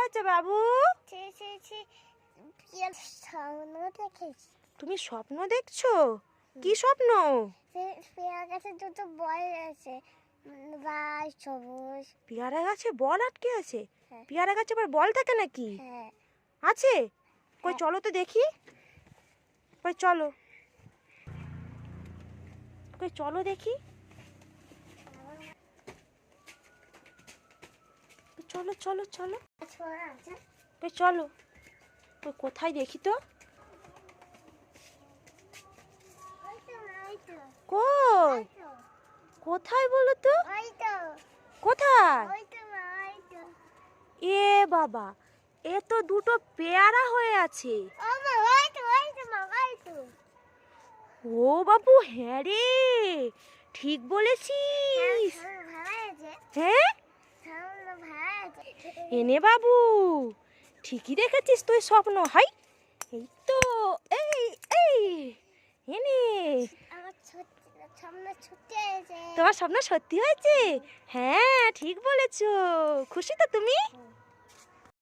হয়েছে বাবু? তুমি স্বপ্ন দেখছ? কি স্বপ্ন? পেয়ার গাছে দুটো বল আছে। লাল সবুজ। পেয়ারা গাছে বল আটকে আছে? হ্যাঁ। পেয়ারা গাছে আবার বল থাকে নাকি? হ্যাঁ। আছে? কই হ্যাঁ। চলো তো দেখি। কই চলো। কই চলো দেখি। চলো চলো চলো। কই চলো। কই কোথায় দেখি তো? কই? কোথায় বলো তো? কোথায়? এ বাবা এ তো দুটো পেয়ারা হয়ে আছে। ও বাবু হ্যাঁ রে। ঠিক বলেছিস সামনে ভাড়া আছে হ্যাঁ সামনে ভাড়া আছে এনে বাবু ঠিকই দেখেছিস তুই স্বপ্ন হাই। এই তো এই এই এনে। তোমার স্বপ্ন সত্যি হয়েছে? হ্যাঁ ঠিক বলেছ। খুশি তো তুমি।